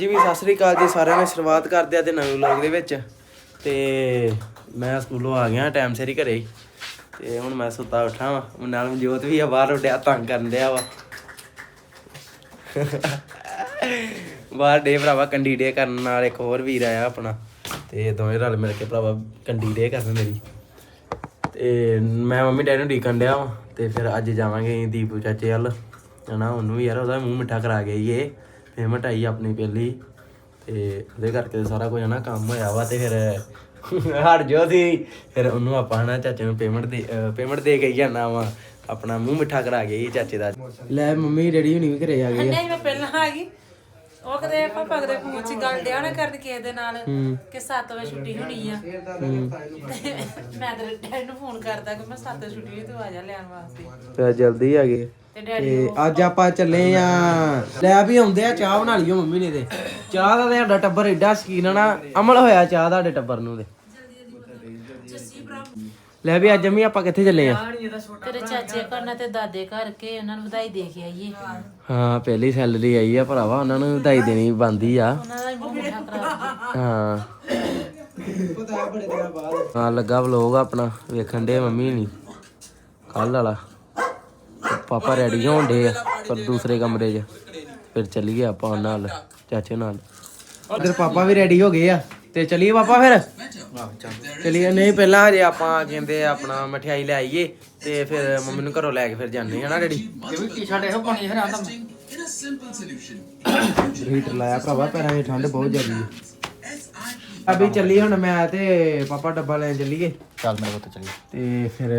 ਜੀ ਵੀ ਸਤਿ ਸ੍ਰੀ ਅਕਾਲ ਜੀ, ਸਾਰਿਆਂ ਨੇ ਸ਼ੁਰੂਆਤ ਕਰਦੇ ਆ ਤੇ ਨਵੇਂ ਵਲੌਗ ਦੇ ਵਿੱਚ। ਤੇ ਮੈਂ ਸਕੂਲੋਂ ਆ ਗਿਆ ਟਾਈਮ ਸਿਰ ਹੀ ਘਰੇ ਹੀ। ਤੇ ਹੁਣ ਮੈਂ ਸੁੱਤਾ ਉੱਠਾ ਵਾ। ਨਾਲ ਮਨਜੋਤ ਵੀ ਆ, ਬਾਹਰ ਉੱਡਿਆ, ਤੰਗ ਕਰਨ ਡਿਆ ਵਾ। ਬਾਹਰ ਡੇ ਭਰਾਵਾ ਕੰਡੀ ਡੇ ਕਰਨ ਨਾਲ ਇੱਕ ਹੋਰ ਵੀਰ ਆਇਆ ਆਪਣਾ। ਤੇ ਦੋਵੇਂ ਰਲ ਮਿਲ ਕੇ ਭਰਾਵਾ ਕੰਡੀ ਡੇ ਕਰਨ ਮੇਰੀ। ਤੇ ਮੈਂ ਮੰਮੀ ਡੈਡੀ ਨੂੰ ਡੀਕਣ ਡਿਆ ਵਾਂ। ਤੇ ਫਿਰ ਅੱਜ ਜਾਵਾਂਗੇ ਦੀਪੂ ਚਾਚੇ ਵੱਲ। ਹਨਾ, ਉਹਨੂੰ ਵੀ ਯਾਰ ਉਹਦਾ ਮੂੰਹ ਮਿੱਠਾ ਕਰਾ ਕੇ ਇਹ ਪੇਮੈਂਟ ਆਈ ਆਪਣੀ ਪਹਿਲੀ ਤੇ ਉਹਦੇ ਕਰਕੇ ਸਾਰਾ ਕੁਝ ਹਨਾ ਕੰਮ ਹੋਇਆ ਵਾ ਤੇ ਫਿਰ ਹਟ ਜੋ ਦੀ ਫਿਰ ਉਹਨੂੰ ਆਪਾਂ ਹਨਾ ਚਾਚੇ ਨੂੰ ਪੇਮੈਂਟ ਦੇ ਪੇਮੈਂਟ ਦੇ ਕੇ ਹੀ ਜਾਣਾ ਵਾ। ਆਪਣਾ ਮੂੰਹ ਮਿੱਠਾ ਕਰਾ ਕੇ ਚਾਚੇ ਦਾ। ਲੈ ਮੰਮੀ ਡੈਡੀ ਹੁਣੀ ਵੀ ਘਰੇ ਆ ਗਏ ਨਹੀਂ ਮੈਂ ਪਹਿਲਾਂ ਆ ਗਈ। ਉਹ ਕਦੇ ਪਾਪਾ ਕਦੇ ਗੱਲ ਡਿਆ ਨਾ ਕਰਨ ਕਿਸੇ ਦੇ ਨਾਲ ਕਿ 7 ਵਜੇ ਛੁੱਟੀ ਹੋਣੀ ਆ। ਮੈਂ ਤੇ ਡੈਡੀ ਨੂੰ ਫੋਨ ਕਰਦਾ ਕਿ ਮੈਂ 7 ਵਜੇ ਛੁੱਟੀ ਹੋਈ ਤੂੰ ਆ ਜਾ ਲੈਣ ਵਾਸਤੇ। ਤੇ ਜਲਦੀ ਆ ਗਏ। ਤੇ ਡੈਡੀ ਤੇ ਅੱਜ ਆਪਾਂ ਚੱਲੇ ਆ। ਲੈ ਵੀ ਆਉਂਦੇ ਆ ਚਾਹ ਬਣਾ ਲਈਓ ਮੰਮੀ ਨੇ ਤੇ। ਚਾਹ ਦਾ ਤੇ ਸਾਡਾ ਟੱਬਰ ਐਡਾ ਸ਼ਕੀਨ ਆ ਨਾ ਅਮਲ ਹੋਇਆ ਚਾਹ ਦਾ ਸਾਡੇ ਟੱਬਰ ਨੂੰ ਤੇ। ਲੈ ਵੀ ਅੱਜ ਅਮੀ ਆਪਾਂ ਕਿੱਥੇ ਚੱਲੇ ਆ? ਤੇਰੇ ਚਾਚੇ ਕਰਨਾ ਤੇ ਦਾਦੇ ਘਰ ਕੇ ਉਹਨਾਂ ਨੂੰ ਵਧਾਈ ਦੇ ਕੇ ਆਈਏ। ਹਾਂ ਪਹਿਲੀ ਸੈਲਰੀ ਆਈ ਆ ਭਰਾਵਾ ਉਹਨਾਂ ਨੂੰ ਵਧਾਈ ਦੇਣੀ ਬੰਦੀ ਆ। ਉਹਨਾਂ ਦਾ ਵੀ ਮੂੰਹ ਮਿੱਠਾ ਕਰਾ ਹਾਂ। ਹਾਂ ਲੱਗਾ ਵਲੋਗ ਆਪਣਾ ਵੇਖਣ ਦੇ ਮੰਮੀ ਨਹੀਂ ਕੱਲ ਵਾਲਾ। ਪਾਪਾ ਰੈਡੀ ਹੋਣ ਦੇ ਆ ਪਰ ਦੂਸਰੇ ਕਮਰੇ 'ਚ। ਫਿਰ ਚੱਲੀਏ ਆਪਾਂ ਉਹਨਾਂ ਨਾਲ ਚਾਚੇ ਨਾਲ। ਉਧਰ ਪਾਪਾ ਵੀ ਰੈਡੀ ਹੋ ਗਏ ਆ। ਤੇ ਚੱਲੀਏ ਪਾਪਾ ਫਿਰ? ਚੱਲੀਏ ਨਹੀਂ ਪਹਿਲਾਂ ਹਜੇ ਆਪਾਂ ਕਹਿੰਦੇ ਆਪਣਾ ਮਠਿਆਈ ਲੈ ਆਈਏ ਤੇ ਫਿਰ ਮੰਮੀ ਨੂੰ ਘਰੋਂ ਲੈ ਕੇ ਫਿਰ ਜਾਂਦੇ ਆ ਨਾ ਡੈਡੀ। ਹੀਟਰ ਲਾਇਆ ਭਰਾਵਾ ਪੈਰਾਂ 'ਚ ਠੰਡ ਬਹੁਤ ਜ਼ਿਆਦੀ ਹੈ ਅਭੀ ਚੱਲੀ ਹੁਣ ਮੈਂ ਤੇ ਪਾਪਾ ਡੱਬਾ ਲੈਣ ਚੱਲੀਏ। ਚੱਲ ਮੇਰੇ ਕੋਲ ਚੱਲੀ ਤੇ ਫਿਰ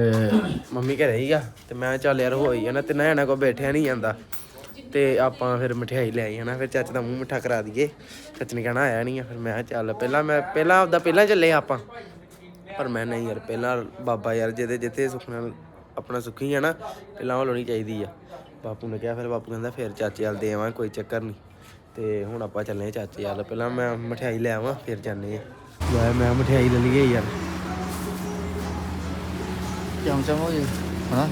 ਮੰਮੀ ਘਰੇ ਹੀ ਆ ਤੇ ਮੈਂ ਕਿਹਾ ਚੱਲ ਯਾਰ ਹੋਈ ਆ ਨਾ ਤਿੰਨਾਂ ਜਣਾ ਕੋ ਬੈਠਿਆ ਨਹੀਂ ਜਾਂਦਾ। ਤੇ ਆਪਾਂ ਫਿਰ ਮਠਿਆਈ ਲੈ ਆਈ ਹਨਾ ਫਿਰ ਚਾਚੇ ਦਾ ਮੂੰਹ ਮਿੱਠਾ ਕਰਾ ਦਈਏ। ਚਾਚੇ ਨੇ ਕਹਿਣਾ ਆਇਆ ਨਹੀਂ ਆ ਫਿਰ ਮੈਂ ਚੱਲ ਪਹਿਲਾਂ ਮੈਂ ਪਹਿਲਾਂ ਆਪਦਾ ਪਹਿਲਾਂ ਚੱਲੇ ਆਪਾਂ। ਪਰ ਮੈਂ ਨਹੀਂ ਯਾਰ ਪਹਿਲਾਂ ਬਾਬਾ ਯਾਰ ਜਿਹਦੇ ਜਿੱਥੇ ਸੁਖਣਾ ਆਪਣਾ ਸੁਖੀ ਆ ਨਾ ਪਹਿਲਾਂ ਉਹ ਲਾਉਣੀ ਚਾਹੀਦੀ ਆ। ਬਾਪੂ ਨੇ ਕਿਹਾ ਫਿਰ ਬਾਪੂ ਕਹਿੰਦਾ ਫਿਰ ਚਾਚੇ ਵੱਲ ਦੇ ਆਵਾਂ ਕੋਈ ਚੱਕਰ ਨਹੀਂ ਤੇ ਹੁਣ ਆਪਾਂ ਚੱਲੇ ਆ ਚਾਚੇ ਵੱਲ ਪਹਿਲਾਂ ਮੈਂ ਮਠਿਆਈ ਲੈ ਆਵਾਂ ਫਿਰ ਜਾਂਦੇ ਆ। ਲੈ ਮੈਂ ਮਠਿਆਈ ਲੈ ਲਈਏ ਯਾਰ। ਚਮ ਚਮ ਹੋ ਜੇ? ਹਾਂ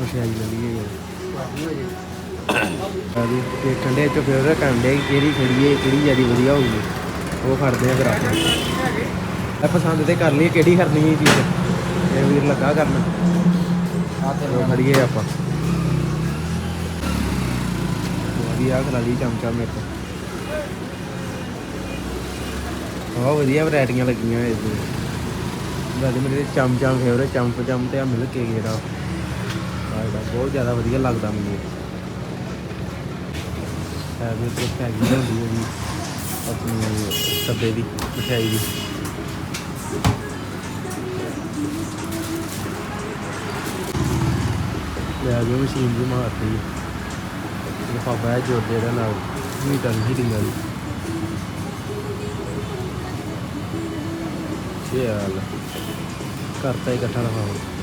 ਮਠਿਆਈ ਲੈ ਲਈਏ ਯਾਰ। ਆਦੀ ਤੇ ਕੰਡੇ ਚ ਫਿਰ ਕੰਡੇ ਕਿਹੜੀ ਖੜੀਏ ਕਿਹੜੀ ਜਿਆਦੀ ਵਧੀਆ ਹੋਊਗੀ। ਉਹ ਖੜਦੇ ਆ ਫਿਰ ਆਪਾਂ ਇਹ ਪਸੰਦ ਤੇ ਕਰ ਲਈਏ ਕਿਹੜੀ ਕਰਨੀ ਹੈ ਚੀਜ਼। ਇਹ ਵੀਰ ਲੱਗਾ ਕਰਨ। ਆ ਤੇ ਖੜੀਏ ਆਪਾਂ। ਵਧੀਆ ਖਲਾ ਲਈ ਚਮਚਾ ਮੇਰੇ ਕੋਲ ਬਹੁਤ ਵਧੀਆ ਵੈਰਾਈਟੀਆਂ ਲੱਗੀਆਂ ਇਸ ਦੇ ਗੱਲ ਮੇਰੇ ਚਮਚਾ ਫੇਵਰੇਟ ਚਮਪ ਚੰਮ ਤੇ ਆ ਮਿਲ ਕੇ ਜਿਹੜਾ ਬਹੁਤ ਜ਼ਿਆਦਾ ਵਧੀਆ ਲੱਗਦਾ ਮੈਨੂੰ। ਇਹ। ਹੈ ਵੀ ਤੇ ਹੁੰਦੀ ਹੈ ਜੀ, ਆਪਣੀ ਸੱਬੇ ਦੀ, ਮਠਿਆਈ ਦੀ। ਲੈ ਵੀ ਮਸ਼ੀਨ ਦੀ ਮਾਰਤੀ। ਲਿਫਾਫਾ ਹੈ ਜੋੜ ਦੇ ਨਾਲ ਮੀਟਰ ਹੀਟਿੰਗ ਵਾਲੀ ਚੱਲ ਕਰਤਾ ਹੀ ਇਕੱਠਾ ਲਿਫਾਫਾ।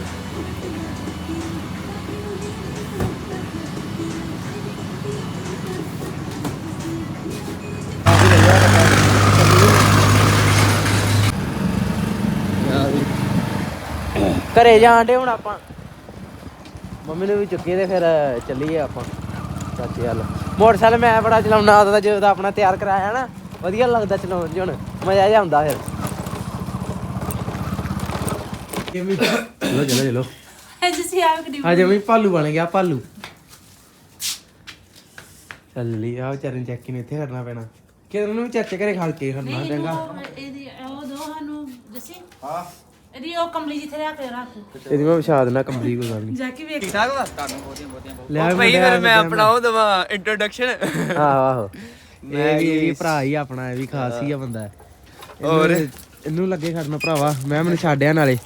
ਘਰੇ ਜਾਣ ਦੇ ਹੁਣ ਆਪਾਂ। ਮੰਮੀ ਨੂੰ ਵੀ ਚੁੱਕੀਏ ਤੇ ਫਿਰ ਚੱਲੀਏ ਆਪਾਂ। ਚਾਚੇ ਵੱਲ ਮੋਟਰਸਾਈਕਲ ਮੈਂ ਬੜਾ ਚਲਾਉਣਾ ਉਹਦਾ ਜਦੋਂ ਦਾ ਆਪਣਾ ਤਿਆਰ ਕਰਾਇਆ ਨਾ ਵਧੀਆ ਲੱਗਦਾ ਚਲਾਉਣ 'ਚ ਹੁਣ ਮਜ਼ਾ ਜਿਹਾ ਆਉਂਦਾ ਫਿਰ। ਚਲੋ ਚਲੋ ਚਲੋ। ਅੱਜ ਸੀ ਆ ਕਿ ਅੱਜ ਵੀ ਭਾਲੂ ਬਣ ਗਿਆ ਭਾਲੂ। ਚੱਲ ਲਈ ਆ ਵਿਚਾਰੇ ਨੂੰ ਚੈੱਕ ਨੇ ਇੱਥੇ ਕਰਨਾ ਪੈਣਾ। ਕਿਰਨ ਨੂੰ ਵੀ ਚਾਚੇ ਘਰੇ ਖੜ ਕੇ ਖੜਨਾ ਚੰਗਾ। ਇਹਦੀ ਉਹ ਦੋ ਸਾਨੂੰ ਜਸੀ ਹਾਂ। ਇਹਦੀ ਉਹ ਕਮਲੀ ਜਿੱਥੇ ਰੱਖ ਕੇ ਰੱਖ। ਇਹਦੀ ਮੈਂ ਵਿਛਾ ਦੇਣਾ ਕੰਬਲੀ ਕੋਈ ਗੱਲ ਨਹੀਂ ਜਾ ਕੇ ਵੇਖ ਲੈ ਭਾਈ ਫਿਰ ਮੈਂ ਆਪਣਾ ਉਹ ਦਵਾ ਇੰਟਰੋਡਕਸ਼ਨ ਆਹੋ ਆਹੋ। ਇਹ ਵੀ ਇਹ ਵੀ ਭਰਾ ਹੀ ਆਪਣਾ ਇਹ ਵੀ ਖਾਸ ਹੀ ਆ ਬੰਦਾ। ਹੋਰ? ਇਹਨੂੰ ਲੱਗੇ ਖੜਨਾ ਭਰਾਵਾ। ਮੈਂ ਮੈਨੂੰ ਛੱਡਿਆ ਨਾਲੇ।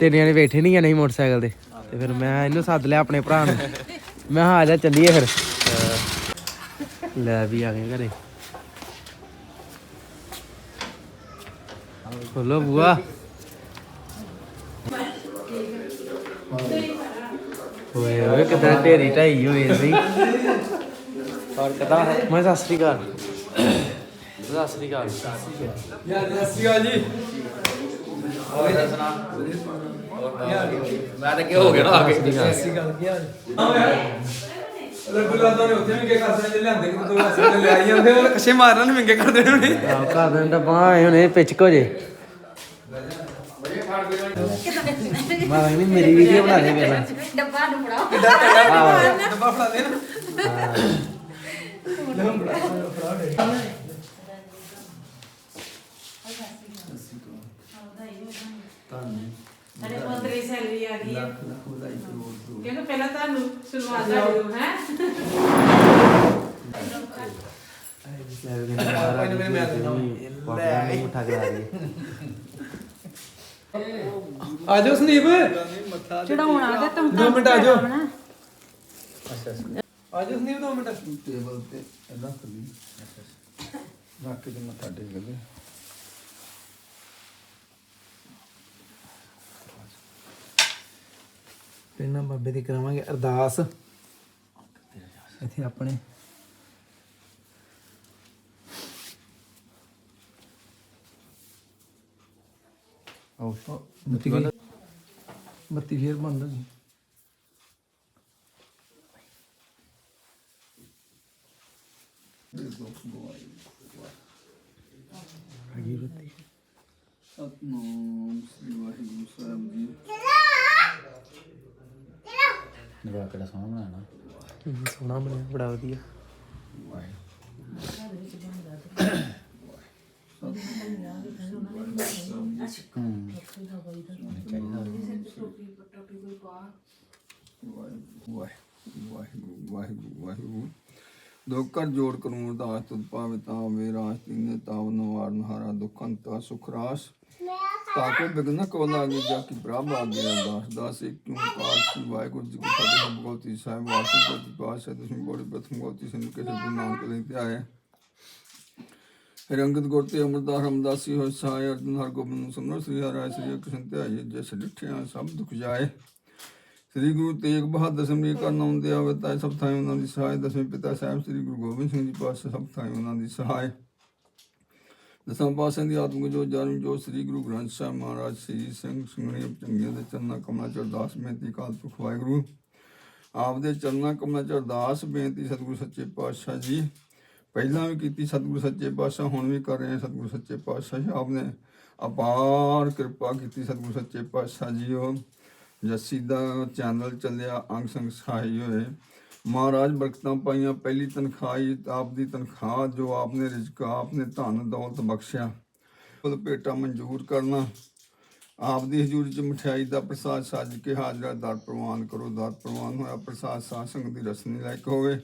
ਤੇਰੇ ਨੇ ਬੈਠੇ ਨਹੀਂ ਆ ਨਹੀਂ ਮੋਟਰਸਾਈਕਲ ਤੇ। ਤੇ ਫਿਰ ਮੈਂ ਇਹਨੂੰ ਸੱਦ ਲਿਆ ਆਪਣੇ ਭਰਾ ਨੂੰ। ਮੈਂ ਕਿਹਾ ਆ ਜਾ ਚੱਲੀਏ ਫਿਰ। ਲੈ ਵੀ ਆ ਗਏ ਘਰੇ। ਖੋਲੋ ਬੁਆ ਓਏ ਓਏ ਕਿਦਾਂ ਢੇਰੀ ਢਾਈ ਹੋਏ ਸੀ ਔਰ ਕਿਦਾਂ? ਮੈਂ ਸਤਿ ਸ੍ਰੀ ਅਕਾਲ। ਸਤਿ ਸ੍ਰੀ ਅਕਾਲ। ਮੈਂ ਤਾਂ ਕੀ ਹੋ ਗਿਆ ਨਾ ਆ ਕੇ। ਸਤਿ ਸ੍ਰੀ ਅਕਾਲ। ਰਗੁਲਾਦਾਂ ਨੇ ਉੱਥੇ ਵੀ ਕੀ ਕਰਦੇ ਨੇ ਲਿਆਂਦੇ ਕਿ ਦੋ ਐਸੇ ਲੈ ਆਈ ਜਾਂਦੇ ਉਹ ਕੱਛੇ ਮਾਰਨ ਨੂੰ ਮਿੰਗੇ ਕਰਦੇ ਨੇ ਆਹ ਘਰ ਦੇ ਡੱਬਾ ਆਏ ਹੁਣੇ ਪਿਚਕ ਹੋ ਜੇ। ਮੈਂ ਨਹੀਂ ਮੇਰੀ ਵੀਡੀਓ ਬਣਾ ਦੇ ਮੇਰਾ ਡੱਬਾ ਨੂੰ ਫੜਾਓ। ਡੱਬਾ ਫੜਾ ਦੇ ਨਾ। ਸਾਡੇ ਮੰਤਰੀ ਸੈਲਰੀ ਆ ਗਈ। ਹੈ ਕਹਿੰਦੇ ਪਹਿਲਾਂ ਤੁਹਾਨੂੰ ਸ਼ੁਰੂਆਤ ਕਰ ਦਿਓ ਹੈ? ਉਠਾ ਕੇ ਆ ਰਹੀ ਆ ਜਾਓ ਸੰਦੀਪ। ਚੜਾਉਣਾ ਤੇ ਤੁਮ ਦੋ ਮਿੰਟ ਆ ਜਾਓ। ਆ ਜਾਓ ਸੰਦੀਪ ਦੋ ਮਿੰਟ। ਟੇਬਲ ਤੇ ਇਦਾਂ ਖੱਲੀ ਰੱਖ ਕੇ ਤੇ ਮੱਥਾ ਟੇਕ ਲੈ ਪਹਿਲਾਂ ਬਾਬੇ ਦੀ ਕਰਾਵਾਂਗੇ ਅਰਦਾਸ। ਇੱਥੇ ਆਪਣੇ। ਗਈ ਬੱਤੀ ਫੇਰ ਬੰਦ ਹੋ ਗਈ। ਬੱਤੀ। ਸਤਨਾਮ ਸ੍ਰੀ ਵਾਹਿਗੁਰੂ ਸਾਹਿਬ ਜੀ। ਨਿਵਾ ਕਿਹੜਾ ਸੋਹਣਾ ਬਣਾਣਾ ਸੋਹਣਾ ਬਣਿਆ ਬੜਾ ਵਧੀਆ। ਵਾਹਿਗੁਰੂ। ਵਾਹਿਗੁਰੂ ਵਾਹਿਗੁਰੂ ਵਾਹਿਗੁਰੂ ਦੋ ਕਰ ਜੋੜ ਕਰੂੰ ਅਰਦਾਸ ਤੁਧ ਪਾਵੇ ਤਾਂ ਵੇ ਰਾਸ ਤੀਨੇ ਤਾਵ ਨਵਾਰਨ ਹਾਰਾ ਦੁਖੰ ਤਾ ਸੁਖ ਰਾਸ ਤਾਕੋ ਬਿਗਨ ਕੋ ਲਾਗੇ ਜਾ ਕੀ ਪ੍ਰਭ ਆਗੇ ਅਰਦਾਸ ਦਾਸ ਇੱਕ ਕਿਉਂ ਕਾਲ ਸ੍ਰੀ ਵਾਹਿਗੁਰੂ ਜੀ ਕੀ ਫਤਿਹ ਭਗਵਤੀ ਸਾਹਿਬ ਵਾਸੂ ਜੀ ਪਾਸ਼ਾ ਦਸ਼ਮੀ ਬੋੜੀ ਪ੍ਰਥਮ ਗੋਤੀ ਸਿੰਘ ਕੇ ਸਭ ਨਾਮ ਕੇ ਲਈ ਤੇ ਆਏ ਰੰਗਤ ਗੁਰ ਤੇ ਅਮਰਦਾਸ ਰਮਦਾਸੀ ਹੋਇ ਸਾਇ ਅਰਜਨ ਹਰ ਗੋਬਿੰਦ ਨੂੰ ਸਮਰ ਸ੍ਰੀ ਹਰਿ ਸ੍ਰੀ ਕ੍ਰਿਸ਼ਨ ਤੇ ਜਿਸ ਡਿਠਿਆ ਸਭ ਦੁਖ ਜਾਏ। ਸ੍ਰੀ ਗੁਰੂ ਤੇਗ ਬਹਾਦਰ ਸਿਮਰੀ ਕਰ ਨਾਮ ਦੇ ਆਵਤਾ ਸਭ ਥਾਈ ਉਹਨਾਂ ਦੀ ਸਹਾਇ, ਦਸਵੇਂ ਪਿਤਾ ਸਾਹਿਬ ਸ੍ਰੀ ਗੁਰੂ ਗੋਬਿੰਦ ਸਿੰਘ ਜੀ ਪਾਸੇ ਸਭ ਥਾਈ ਉਹਨਾਂ ਦੀ ਸਹਾਇ। ਦਸਾਂ ਪਾਸਿਆਂ ਦੀ ਆਤਮਿਕ ਜੋ ਜਨਮ ਜੋ ਸ੍ਰੀ ਗੁਰੂ ਗ੍ਰੰਥ ਸਾਹਿਬ ਮਹਾਰਾਜ ਸ੍ਰੀ ਸਿੰਘ ਸਿੰਘਣੀ ਚੰਗੀਆਂ ਦੇ ਚਰਨਾਂ ਕਮਲਾ ਚ ਅਰਦਾਸ, ਬੇਨਤੀ ਕਾਲ ਪੁਰਖ ਵਾਹਿਗੁਰੂ। ਆਪ ਦੇ ਚਰਨਾ ਕਮਲਾ ਚ ਅਰਦਾਸ, ਬੇਨਤੀ ਸਤਿਗੁਰੂ ਸੱਚੇ ਪਾਤਸ਼ਾਹ ਜੀ। ਪਹਿਲਾਂ ਵੀ ਕੀਤੀ ਸਤਿਗੁਰੂ ਸੱਚੇ ਪਾਤਸ਼ਾਹ, ਹੁਣ ਵੀ ਕਰ ਰਹੇ ਹਾਂ ਸਤਿਗੁਰੂ ਸੱਚੇ ਪਾਤਸ਼ਾਹ ਜੀ ਆਪ ਨੇ। ਅਪਾਰ ਕਿਰਪਾ ਕੀਤੀ ਸਤਿਗੁਰੂ ਸੱਚੇ ਪਾਤਸ਼ਾਹ ਜੀ ਉਹ ਜੱਸੀ ਦਾ ਚੈਨਲ ਚੱਲਿਆ, ਅੰਗ ਸੰਗ ਸਹਾਈ ਹੋਏ। ਮਹਾਰਾਜ, ਬਰਕਤਾਂ ਪਾਈਆਂ, ਪਹਿਲੀ ਤਨਖਾਹੀ, ਆਪ ਦੀ ਤਨਖਾਹ ਜੋ ਆਪਨੇ ਰਿਜ਼ਕ, ਆਪਨੇ ਧਨ, ਦੌਲਤ ਬਖਸ਼ਿਆ। ਉਹ ਭੇਟਾ ਮਨਜ਼ੂਰ ਕਰਨਾ। ਆਪ ਦੀ ਹਜ਼ੂਰੀ ਚ ਮਠਿਆਈ ਦਾ ਪ੍ਰਸਾਦ ਸੱਜ ਕੇ ਹਾਜ਼ਰਾ, ਦਰ ਪ੍ਰਵਾਨ ਕਰੋ, ਦਰ ਪ੍ਰਵਾਨ ਹੋਇਆ ਪ੍ਰਸਾਦ ਸਾਧ ਸੰਗਤ ਦੀ ਰਸਨੀ ਲਾਇਕ ਹੋਵੇ।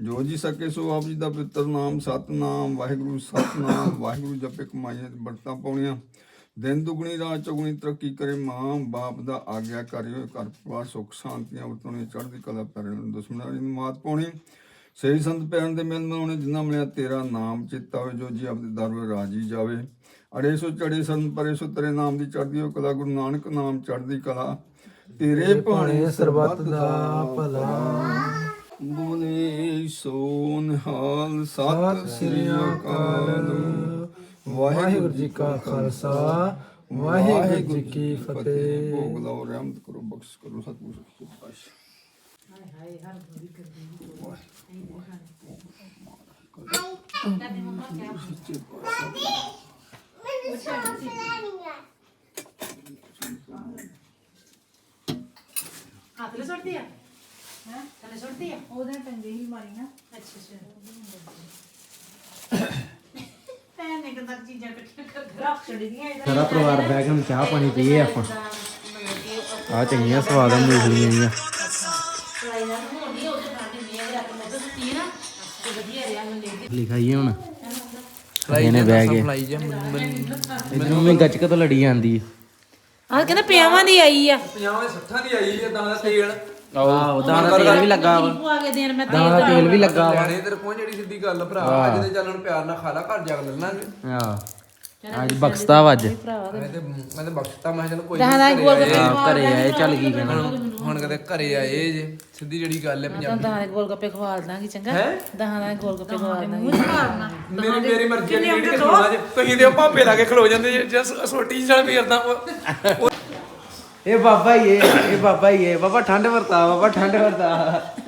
ਜੋ ਜੀ ਸਕੇ ਸੋ ਆਪ ਜੀ ਦਾ ਪਵਿੱਤਰ ਨਾਮ ਸਤਨਾਮ ਵਾਹਿਗੁਰੂ ਸਤਨਾਮ ਵਾਹਿਗੁਰੂ ਜਪੇ ਕਮਾਈਆਂ ਬਰਤਾਂ ਪਾਉਣੀਆਂ। ਦਿਨ ਦੁਗਣੀ ਰਾਤ ਚੌਗਣੀ ਤਰੱਕੀ ਕਰੇ ਮਾਂ ਬਾਪ ਦਾ ਆਗਿਆ ਕਰਿਓ ਘਰ ਪਰਿਵਾਰ ਸੁਖ ਸ਼ਾਂਤੀਆਂ ਵਰਤੋਣੇ ਚੜ੍ਹਦੀ ਕਲਾ ਪੈਰਨ ਨੂੰ ਦੁਸ਼ਮਣਾਂ ਦੀ ਮਾਤ ਪਾਉਣੀ। ਸਹੀ ਸੰਤ ਪੈਰਨ ਦੇ ਮਿਲ ਮਨਾਉਣੇ ਜਿਨ੍ਹਾਂ ਮਿਲਿਆ ਤੇਰਾ ਨਾਮ ਚਿੱਤਾ ਹੋਵੇ ਜੋ ਜੀ ਆਪਦੇ ਦਰ ਵਿੱਚ ਰਾਜੀ ਜਾਵੇ। ਅੜੇ ਸੋ ਚੜੇ ਸੰ ਪਰੇ ਸੋ ਤੇਰੇ ਨਾਮ ਦੀ ਚੜ੍ਹਦੀ ਹੋ ਕਲਾ ਗੁਰੂ ਨਾਨਕ ਨਾਮ ਚੜ੍ਹਦੀ ਕਲਾ। ਤੇਰੇ ਭਾਣੇ ਸਰਬੱਤ ਦਾ ਭਲਾ। ਬੋਲੇ ਸੋ ਨਿਹਾਲ ਸਤਿ ਸ੍ਰੀ ਅਕਾਲ। ਵਾਹਿਗੁਰੂ ਜੀ ਕਾ ਖਾਲਸਾ। ਵਾਹਿਗੁਰੂ ਜੀ ਕੀ ਫਤਿਹ। ਭੋਗ ਲਾਓ ਰਹਿਮਤ ਕਰੋ ਬਖਸ਼ ਕਰੋ ਸਤਿਗੁਰੂ ਸੱਚੇ ਪਾਤਸ਼ਾਹ ਹੱਥ ਲੈ ਸੁੱਟਦੀ ਆ ਹੈ ਥੱਲੇ ਸੁੱਟਦੀ ਆ ਉਹਦੇ ਟੰਗੇ ਹੀ ਮਾਰੀ ਨਾ ਅੱਛਾ ਅੱਛਾ ਕਿਦਾਂ ਚੀਜ਼ਾਂ ਇਕੱਠੀਆਂ ਕਰ ਰੱਖ ਛੱਡੀਆਂ ਇਹਦਾ ਸਾਰਾ ਪਰਿਵਾਰ ਬਹਿ ਕੇ ਹੁਣ ਚਾਹ ਪਾਣੀ ਪੀਏ ਆਪਾਂ। ਆ ਚੰਗੀਆਂ ਸਵਾਦ ਆ ਮੂਲੀਆਂ ਦੀਆਂ ਹੋਣੀ। ਲਿਖਾਈਏ ਇਹਨੇ ਬਹਿ ਫਲਾਈ ਜੇ ਇਧਰੋਂ ਵੀ ਗੱਚਕ ਤੋਂ ਲੜੀ ਜਾਂਦੀ ਆਹ ਕਹਿੰਦਾ ਪਿਆਵਾਂ ਦੀ ਆਈ ਆ। 50 60 ਦੀ ਆਈ ਹੈ ਤਾਂ ਦਾ ਤੇਲ। ਆਹੋ। ਦਾਣਾ ਤੇਲ ਵੀ ਲੱਗਾ ਵਾ। ਪਵਾ ਕੇ ਦੇਣ ਮੈਂ ਦਾਣਾ ਤੇਲ ਵੀ ਲੱਗਾ ਵਾ। ਲੈਣੇ ਤੇਰੇ ਕੋਲ ਜਿਹੜੀ ਸਿੱਧੀ ਗੱਲ ਭਰਾ ਅੱਜ ਤੇ ਚੱਲਣ ਪਿਆਰ ਨਾਲ ਖਾ ਲਾ ਘਰ ਜਾ ਕੇ ਲੈਣਾਗੇ ਆ ਅੱਜ ਬਖਸ਼ਤਾ ਵਾ ਅੱਜ। ਮੈਂ ਤੇ ਮੈਂ ਤੇ ਬਖਸ਼ਤਾ ਮੈਂ ਚਲ ਕੋਈ ਦਹਾਂ ਦਾ ਗੋਲ ਗੱਪੇ ਆ ਘਰੇ ਆਏ ਚੱਲ ਕੀ ਕਹਿਣਾ। ਹੁਣ ਕਦੇ ਘਰੇ ਆਏ ਜੇ ਸਿੱਧੀ ਜਿਹੜੀ ਗੱਲ ਹੈ ਪੰਜਾਬੀ ਦਹਾਂ ਦੇ ਗੋਲ ਗੱਪੇ ਖਵਾ ਦਾਂਗੀ ਚੰਗਾ। ਦਹਾਂ ਦਾ ਗੋਲ ਗੱਪੇ ਖਵਾ ਦਾਂਗੀ ਮੇਰੀ ਮੇਰੀ ਮਰਜ਼ੀ ਹੈ ਜਿਹੜੀ ਖਲੋਣਾ ਜੇ ਤੁਸੀਂ ਦੇ ਭਾਪੇ ਲਾ ਕੇ ਖਲੋ ਜਾਂਦੇ ਜੇ ਸੋਟੀ ਨਾਲ ਫੇਰਦਾ ਇਹ ਬਾਬਾ ਹੀ ਇਹ ਇਹ ਬਾਬਾ ਹੀ ਇਹ। ਬਾਬਾ ਠੰਡ ਵਰਤਾ ਬਾਬਾ ਠੰਡ ਵਰਤਾ।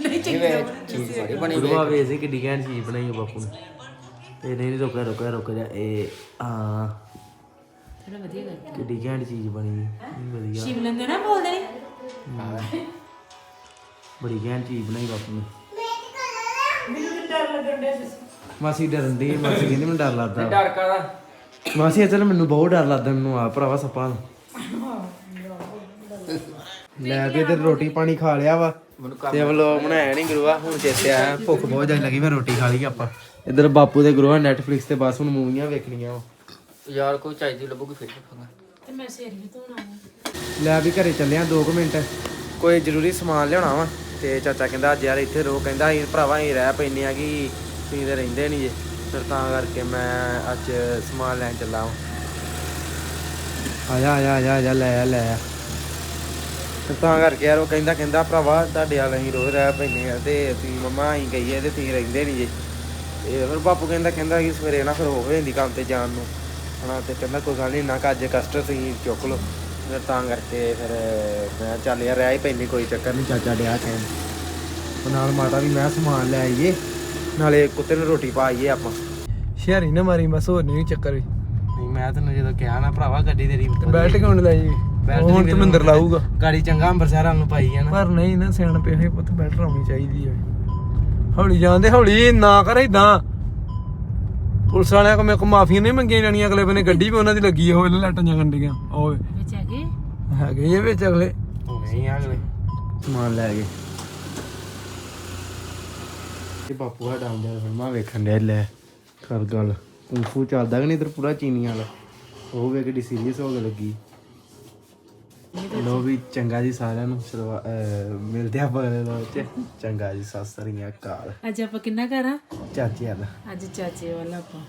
ਨਹੀਂ ਚੰਗੀ ਗੁਰੂਆ ਵੇ ਸੀ ਕਿੱਡੀ ਘੈਂਟ ਚੀਜ਼ ਬਣਾਈ ਹੈ ਬਾਪੂ ਨੇ। ਇਹ ਨਹੀਂ ਰੁਕਿਆ ਰੁਕਿਆ ਰੁਕ ਜਾ ਇਹ ਹਾਂ। ਥੋੜਾ ਵਧੀਆ ਕਿੱਡੀ ਘੈਂਟ ਚੀਜ਼ ਬਣੀ ਹੈ? ਵਧੀਆ। ਸ਼ਿਵਲਨ ਦੇ ਨਾ ਬੋਲਦੇ ਨੇ? ਬੜੀ ਘੈਂਟ ਚੀਜ਼ ਬਣਾਈ ਬਾਪੂ ਨੇ। ਮੈਨੂੰ ਤਾਂ ਡਰ ਲੱਗਣ ਡਿਆ ਸੀ। ਮਾਸੀ ਡਰਨ ਦੀ ਮਾਸੀ ਕਹਿੰਦੀ ਮੈਨੂੰ ਡਰ ਲੱਗਦਾ। ਡਰ ਕਾਦਾ ਮਾਸੀ ਅਸਲ ਮੈਨੂੰ ਬਹੁਤ ਡਰ ਲੱਗਦਾ ਮੈਨੂੰ ਆ ਭਰਾਵਾ ਸੱਪਾਂ ਦਾ ਲੈ ਕੇ ਤੇ ਰੋਟੀ ਪਾਣੀ ਖਾ ਲਿਆ ਵਾ। ਤੇ ਵਲੋਗ ਬਣਾਇਆ ਨਹੀਂ ਗੁਰੂਆ ਹੁਣ ਚੇਤੇ ਆਇਆ। ਭੁੱਖ ਬਹੁਤ ਜ਼ਿਆਦਾ ਲੱਗੀ ਮੈਂ ਰੋਟੀ ਖਾ ਲਈ ਆਪਾਂ। ਇੱਧਰ ਬਾਪੂ ਦੇ ਗੁਰੂਆ ਨੈਟਫਲਿਕਸ ਤੇ ਬਸ ਹੁਣ ਮੂਵੀਆਂ ਵੇਖਣੀਆਂ ਵਾ। ਯਾਰ ਕੋਈ ਚਾਹੀਦੀ ਲੱਭੂਗੀ ਫਿਰ ਦੇਖਾਂਗਾ ਤੇ ਮੈਂ ਸਿਰ ਵੀ ਧੋਣਾ ਲੈ ਵੀ ਘਰੇ ਚੱਲਿਆ 2 ਮਿੰਟ। ਕੋਈ ਜ਼ਰੂਰੀ ਸਮਾਨ ਲਿਆਉਣਾ ਵਾ ਤੇ ਚਾਚਾ ਕਹਿੰਦਾ ਅੱਜ ਯਾਰ ਇੱਥੇ ਰੋ ਕਹਿੰਦਾ ਅਸੀਂ ਭਰਾਵਾ ਅਸੀਂ ਰਹਿ ਪੈਨੇ ਆ ਕਿ ਤੁਸੀਂ ਤੇ ਰਹਿੰਦੇ ਨਹੀਂ ਜੇ। ਫਿਰ ਤਾਂ ਕਰਕੇ ਮੈਂ ਅੱਜ ਸਮਾਨ ਲੈਣ ਚੱਲਾ ਵਾਂ। ਆ ਜਾ ਆ ਜਾ ਆ ਜਾ ਆ ਜਾ ਲੈ ਆ ਲੈ ਆ। ਤੇ ਤਾਂ ਕਰਕੇ ਯਾਰ ਉਹ ਕਹਿੰਦਾ ਕਹਿੰਦਾ ਭਰਾਵਾ ਤੁਹਾਡੇ ਵਾਲ ਅਸੀਂ ਰੋਜ਼ ਰਹਿ ਪੈਨੇ ਆ ਤੇ ਤੁਸੀਂ ਮੰਮਾ ਅਸੀਂ ਗਈਏ ਤੇ ਤੁਸੀਂ ਰਹਿੰਦੇ ਨਹੀਂ ਜੇ। ਤੇ ਫਿਰ ਬਾਪੂ ਕਹਿੰਦਾ ਕਹਿੰਦਾ ਕਿ ਸਵੇਰੇ ਨਾ ਫਿਰ ਹੋ ਜਾਂਦੀ ਕੰਮ ਤੇ ਜਾਣ ਨੂੰ। ਹਨਾ ਤੇ ਕਹਿੰਦਾ ਕੋਈ ਗੱਲ ਨਹੀਂ ਨਾ ਕਿ ਅੱਜ ਕਸਟ ਤੁਸੀਂ ਚੁੱਕ ਲਓ। ਫਿਰ ਤਾਂ ਕਰਕੇ ਫਿਰ ਮੈਂ ਚੱਲ ਯਾਰ ਰਹਿ ਹੀ ਪੈਂਦੀ ਕੋਈ ਚੱਕਰ ਨਹੀਂ ਚਾਚਾ ਡਿਆ ਕਹਿਣ। ਨਾਲ ਮਾਤਾ ਵੀ ਮੈਂ ਸਮਾਨ ਲੈ ਆਈਏ ਨਾਲੇ ਕੁੱਤੇ ਨੂੰ ਰੋਟੀ ਪਾ ਆਈਏ ਆਪਾਂ। ਸ਼ਹਿਰੀ ਨਾ ਮਾਰੀ ਬਸ ਹੋਰ ਨਹੀਂ ਚੱਕਰ ਵੀ। ਨਹੀਂ ਮੈਂ ਤੈਨੂੰ ਜਦੋਂ ਕਿਹਾ ਨਾ ਭਰਾਵਾ ਗੱਡੀ ਤੇਰੀ ਬੈਲਟ ਕਿਉਂ ਲਾਈ? ਬੈਲਟ ਹੁਣ ਧਰਮਿੰਦਰ ਲਾਊਗਾ। ਗਾੜੀ ਚੰਗਾ ਅੰਬਰਸਰ ਵੱਲ ਨੂੰ ਪਾਈ ਆ ਨਾ ਪਰ ਨਹੀਂ ਨਾ ਸਿਆਣ ਪਿਆ ਹੋਏ ਪੁੱਤ ਬੈਲਟ ਲਾਉਣੀ ਚਾਹੀਦੀ ਹੈ ਹੌਲੀ ਜਾਂਦੇ ਹੌਲੀ ਨਾ ਕਰ ਇਦਾਂ ਪੁਲਿਸ ਵਾਲਿਆਂ ਕੋਲ ਮੇਰੇ ਕੋ ਮਾਫੀਆਂ ਨਹੀਂ ਮੰਗੀਆਂ ਜਾਣੀਆਂ ਅਗਲੇ ਬੰਨੇ ਗੱਡੀ ਵੀ ਉਹਨਾਂ ਦੀ ਲੱਗੀ ਹੋਵੇ ਲਾਟਾਂ ਜਾਂ ਗੰਡੀਆਂ ਓਏ। ਵਿੱਚ ਆ ਗਏ ਹੈਗੇ ਇਹ ਵਿੱਚ ਅਗਲੇ। ਨਹੀਂ ਆ ਅਗਲੇ। ਸਮਾਨ ਲੈ ਗਏ। ਇਹ ਬਾਪੂ ਸਾਡਾ ਆਉਂਦਾ ਫਿਲਮਾਂ ਵੇਖਣ ਡਿਆ ਲੈ। ਕਰ ਗੱਲ। ਕੁੰਫੂ ਚੱਲਦਾ ਕਿ ਨਹੀਂ ਇਧਰ ਪੂਰਾ ਚੀਨੀ ਵਾਲਾ? ਉਹ ਵੇ ਕਿੱਡੀ ਸੀਰੀਅਸ ਹੋ ਕੇ ਲੱਗੀ। ਲੋ ਵੀ ਚੰਗਾ ਜੀ ਸਾਰਿਆਂ ਨੂੰ ਮਿਲਦੇ ਆ ਬਗਲੇ ਲੋ ਚ। ਚੰਗਾ ਜੀ ਸਤਿ ਸ੍ਰੀ ਅਕਾਲ। ਅੱਜ ਆਪਾਂ ਕਿੰਨਾ ਕਰਾਂ? ਚਾਚੀ ਆ ਅੱਜ ਚਾਚੇ ਵਾਲਾ ਆਪਾਂ।